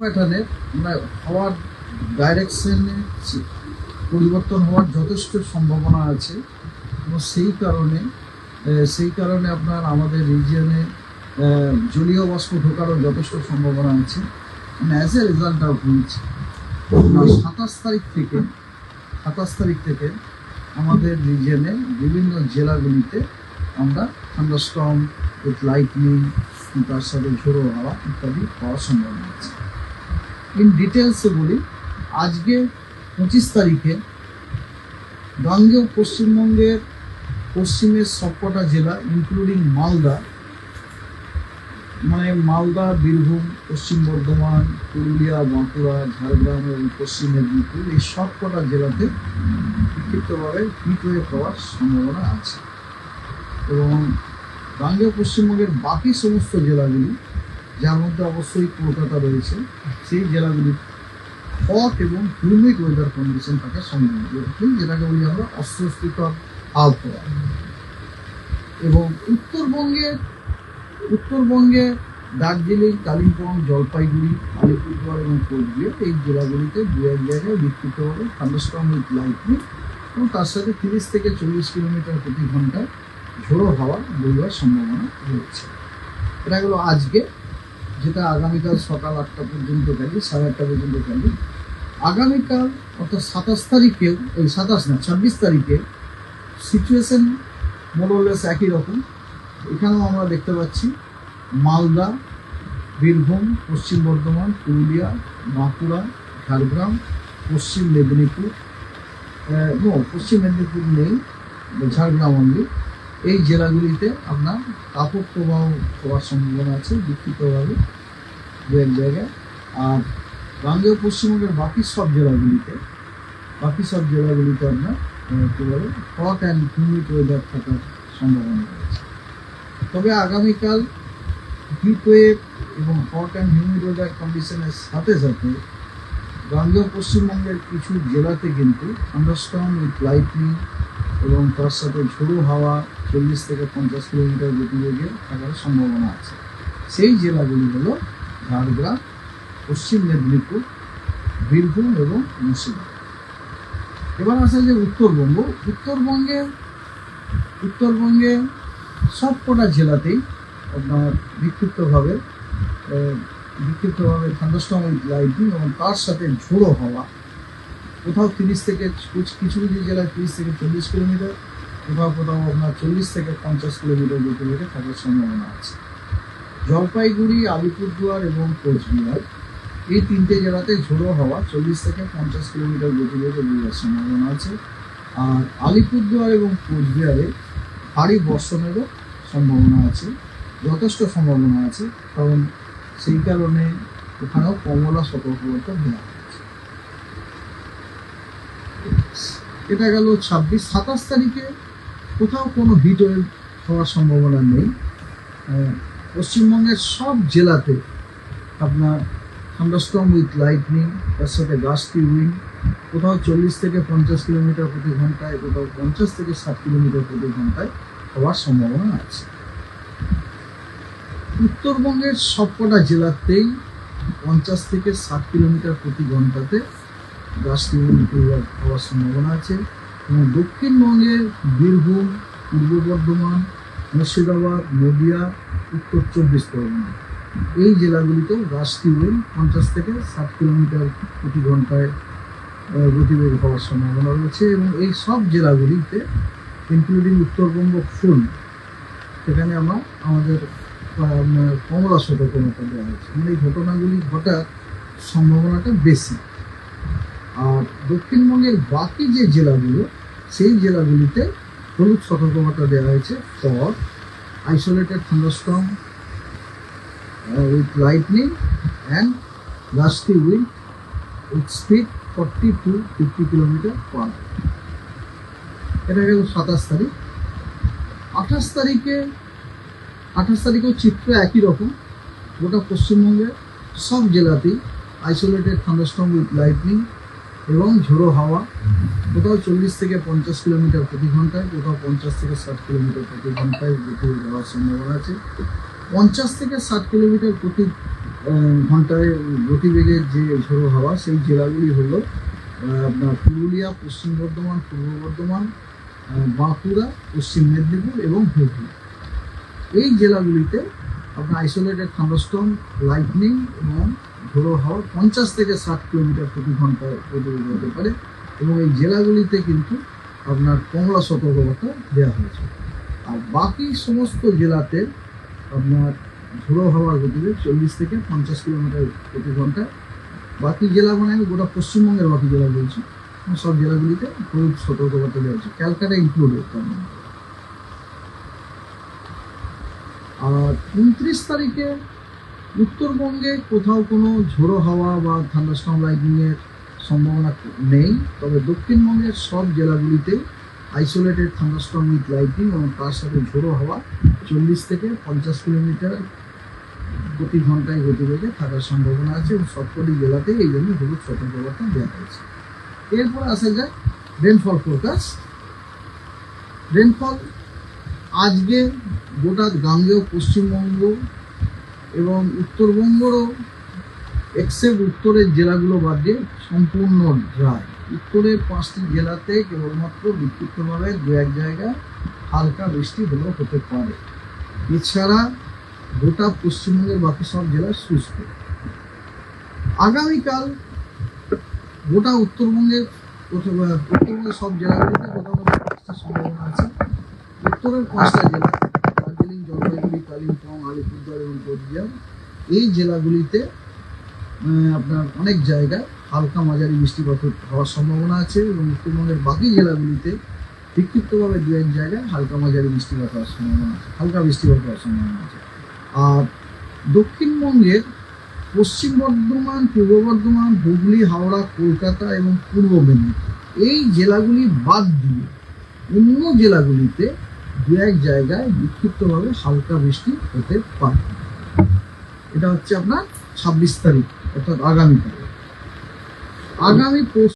মানে হওয়ার ডাইরেকশনে পরিবর্তন হওয়ার যথেষ্ট সম্ভাবনা আছে এবং সেই কারণে সেই কারণে আপনার আমাদের রিজিয়নে জলীয় বাষ্প ঢোকারও যথেষ্ট সম্ভাবনা আছে। মানে as a result of which সাতাশ তারিখ থেকে, সাতাশ তারিখ থেকে আমাদের রিজিয়নে বিভিন্ন জেলাগুলিতে আমরা থান্ডারস্টর্ম উইথ লাইটনিং তার সাথে ঝোড়ো হাওয়া ইত্যাদি পাওয়ার সম্ভাবনা আছে। ইন ডিটেলসে বলি, আজকে পঁচিশ তারিখে গাঙ্গেয় পশ্চিমবঙ্গের পশ্চিমের সবকটা জেলা ইনক্লুডিং মালদা মানে মালদা, বীরভূম, পশ্চিম বর্ধমান, পুরুলিয়া, বাঁকুড়া, ঝাড়গ্রাম এবং পশ্চিম মেদিনীপুর, এই সবকটা জেলাতে বিক্ষিপ্তভাবে হিট ওয়েভ হওয়ার সম্ভাবনা আছে। এবং গাঙ্গেয় পশ্চিমবঙ্গের বাকি সমস্ত জেলাগুলি যার মধ্যে অবশ্যই কলকাতা রয়েছে, সেই জেলাগুলি হট এবং হিউমিড ওয়েদার কন্ডিশন থাকার সম্ভাবনা রয়েছে যেটাকে বলি আমরা অস্বস্তিকর আবহাওয়া এবং উত্তরবঙ্গের উত্তরবঙ্গে দার্জিলিং, কালিম্পং, জলপাইগুড়ি, আলিপুরদুয়ার এবং কোচবিহার এই জেলাগুলিতে দু এক জায়গায় বিক্ষিপ্তভাবে থান্ডারস্টর্ম উইথ লাইটনিং এবং তার সাথে তিরিশ থেকে চল্লিশ কিলোমিটার প্রতি ঘন্টায় ঝোড়ো হাওয়া বইবার সম্ভাবনা রয়েছে। এটা হলো আজকে যেটা আগামীকাল সকাল আটটা পর্যন্ত গেলি, সাড়ে আটটা পর্যন্ত গেলি। আগামীকাল, অর্থাৎ সাতাশ তারিখেও ওই সাতাশ না, ছাব্বিশ তারিখে সিচুয়েশন মোরলেস একই রকম। এখানেও আমরা দেখতে পাচ্ছি মালদা, বীরভূম, পশ্চিম বর্ধমান, পুরুলিয়া, বাঁকুড়া, ঝাড়গ্রাম, পশ্চিম মেদিনীপুর পশ্চিম মেদিনীপুর নেই, ঝাড়গ্রাম অনলি এই জেলাগুলিতে আপনার তাপক প্রবাহ হওয়ার সম্ভাবনা আছে, বিক্ষিপ্তভাবে দু এক জায়গায়। আর গাঙ্গেয় পশ্চিমবঙ্গের বাকি সব জেলাগুলিতে, বাকি সব জেলাগুলিতে আপনার কী বলে হট অ্যান্ড হিউমিড ওয়েদার থাকার সম্ভাবনা রয়েছে। তবে আগামীকাল হিট ওয়েভ এবং হট অ্যান্ড হিউমিড ওয়েদার কন্ডিশনের সাথে সাথে গাঙ্গেয় পশ্চিমবঙ্গের কিছু জেলাতে কিন্তু থান্ডারস্টর্ম উইথ লাইটনিং এবং তার সাথে ঝোড়ো হাওয়া চল্লিশ থেকে পঞ্চাশ কিলোমিটার গতিবেগে থাকার সম্ভাবনা আছে। সেই জেলাগুলি হলো ঝাড়গ্রাম, পশ্চিম মেদিনীপুর, বীরভূম এবং মুর্শিদাবাদ। এবার আসে যে উত্তরবঙ্গ। উত্তরবঙ্গে উত্তরবঙ্গে সব কটা জেলাতেই আপনার বিক্ষিপ্তভাবে বিক্ষিপ্তভাবে থান্ডারস্টর্ম উইথ লাইটিং এবং তার সাথে ঝোড়ো হওয়া। কোথাও তিরিশ থেকে, কিছু কিছু জেলায় তিরিশ থেকে চল্লিশ কিলোমিটার কোথাও কোথাও আপনার চল্লিশ থেকে পঞ্চাশ কিলোমিটার গতিবেগে থাকার সম্ভাবনা আছে। জলপাইগুড়ি, আলিপুরদুয়ার এবং কোচবিহার, এই তিনটে জেলাতে ঝোড়ো হাওয়া চল্লিশ থেকে পঞ্চাশ কিলোমিটার গতিবেগে বইবার সম্ভাবনা আছে। আর আলিপুরদুয়ার এবং কোচবিহারে ভারী বর্ষণেরও সম্ভাবনা আছে, যথেষ্ট সম্ভাবনা আছে, কারণ সেই কারণে ওখানেও কমলা সতর্কতা দেওয়া হয়েছে। এটা গেল ছাব্বিশ, সাতাশ তারিখে কোথাও কোনো হিট ওয়েভ হওয়ার সম্ভাবনা নেই। পশ্চিমবঙ্গের সব জেলাতে আপনার থান্ডারস্টর্ম উইথ লাইটনিং তার সাথে গাছটি উইন্ড কোথাও চল্লিশ থেকে পঞ্চাশ কিলোমিটার প্রতি ঘন্টায়, কোথাও পঞ্চাশ থেকে ষাট কিলোমিটার প্রতি ঘন্টায় হওয়ার সম্ভাবনা আছে। উত্তরবঙ্গের সবকটা জেলাতেই পঞ্চাশ থেকে ষাট কিলোমিটার প্রতি ঘন্টাতে উইন্ড হওয়ার সম্ভাবনা আছে। দক্ষিণবঙ্গের বীরভূম, পূর্ব বর্ধমান, মুর্শিদাবাদ, নদিয়া, উত্তর চব্বিশ পরগনা। এই জেলাগুলিতেও গাছটি উইন্ড পঞ্চাশ থেকে ষাট কিলোমিটার প্রতি ঘন্টায় গতিবেগ হওয়ার সম্ভাবনা রয়েছে এবং এই সব জেলাগুলিতে ইনক্লুডিং উত্তরবঙ্গ ফুল সেখানে আমরা আমাদের কমলা সতর্কতা দেওয়া হয়েছে। মানে এই ঘটনাগুলি ঘটার সম্ভাবনাটা বেশি। আর দক্ষিণবঙ্গের বাকি যে জেলাগুলো, সেই জেলাগুলিতে হলুদ সতর্কবার্তা দেওয়া হয়েছে for isolated thunderstorm with lightning and gusty wind with speed forty to fifty kilometre per এটা গেল সাতাশ তারিখ। আঠাশ তারিখে, আঠাশ তারিখেও চিত্র একই রকম। গোটা পশ্চিমবঙ্গের সব জেলাতেই আইসোলেটেড থান্ডারস্টর্ম উইথ লাইটনিং এবং ঝোড়ো হাওয়া। কোথাও চল্লিশ থেকে পঞ্চাশ কিলোমিটার প্রতি ঘন্টায়, কোথাও পঞ্চাশ থেকে ষাট কিলোমিটার প্রতি ঘন্টায় গতি যাওয়ার সম্ভাবনা আছে। পঞ্চাশ থেকে ষাট কিলোমিটার প্রতি ঘন্টায় গতিবেগের যে ঝোড়ো হাওয়া, সেই জেলাগুলি হলো আপনার পুরুলিয়া, পশ্চিম বর্ধমান, পূর্ব বর্ধমান বাঁকুড়া, পশ্চিম মেদিনীপুর এবং হুগলি। এই জেলাগুলিতে আপনার আইসোলেটেড থান্ডারস্টর্ম লাইটনিং এবং ঝোড়ো হাওয়া পঞ্চাশ থেকে ষাট কিলোমিটার প্রতি ঘণ্টা গতিবেগ হতে পারে এবং এই জেলাগুলিতে কিন্তু আপনার কমলা সতর্কতা দেওয়া হয়েছে। আর বাকি সমস্ত জেলাতে আপনার ঝোড়ো হাওয়ার গতিবেগ চল্লিশ থেকে পঞ্চাশ কিলোমিটার প্রতি ঘণ্টা। বাকি জেলা মানে আমি গোটা পশ্চিমবঙ্গের বাকি জেলা বলছি সব জেলাগুলিতে হলুদ সতর্কবার্তা দেওয়া হয়েছে, ক্যালকাটা ইনক্লুডেড তার মধ্যে আর উনত্রিশ তারিখে উত্তরবঙ্গে কোথাও কোনো ঝোড়ো হাওয়া বা থান্ডারস্টর্ম লাইটিংয়ের সম্ভাবনা নেই, তবে দক্ষিণবঙ্গের সব জেলাগুলিতে আইসোলেটেড থান্ডারস্টর্ম উইথ লাইটিং এবং তার সাথে ঝোড়ো হাওয়া চল্লিশ থেকে পঞ্চাশ কিলোমিটার প্রতি ঘন্টায় গতিবেগে থাকার সম্ভাবনা আছে এবং সবকটি জেলাতেই এই জন্য হলুদ সতর্কবার্তা দেওয়া হয়েছে। এরপর আসা যায় রেনফল ফোরকাস্ট রেনফল আজকে গোটা গাঙ্গেয়, পশ্চিমবঙ্গ এবং উত্তরবঙ্গেরও এক্সেপ্ট উত্তরের জেলাগুলো বাদ দিয়ে সম্পূর্ণ ড্রাই উত্তরের পাঁচটি জেলাতে কেবলমাত্র বিক্ষিপ্তভাবে দু এক জায়গায় হালকা বৃষ্টি হলেও হতে পারে। এছাড়া গোটা পশ্চিমবঙ্গের বাকি সব জেলা শুষ্ক। আগামীকাল গোটা উত্তরবঙ্গের উত্তরবঙ্গের সব জেলাগুলিতে কোথাও কোথাও সম্ভাবনা আছে। উত্তরের পাঁচটা জেলা দার্জিলিং জলপাইগুড়ি কালিম্পং আলিপুরদুয়ার এবং কোচবিহার এই জেলাগুলিতে আপনার অনেক জায়গায় হালকা মাঝারি বৃষ্টিপাত হওয়ার সম্ভাবনা আছে এবং উত্তরবঙ্গের বাকি জেলাগুলিতে বিক্ষিপ্তভাবে দু এক জায়গায় হালকা মাঝারি বৃষ্টিপাত হওয়ার সম্ভাবনা আছে, হালকা বৃষ্টিপাত হওয়ার সম্ভাবনা আছে। আর দক্ষিণবঙ্গের পশ্চিম বর্ধমান, পূর্ব বর্ধমান, হুগলি, হাওড়া, কলকাতা এবং পূর্ব মেদিনীপুর, এই জেলাগুলি বাদ দিয়ে অন্য জেলাগুলিতে দু এক জায়গায় বিক্ষিপ্তভাবে হালকা বৃষ্টি হতে পারে। এটা হচ্ছে আপনার ছাব্বিশ তারিখ অর্থাৎ আগামীকাল আগামী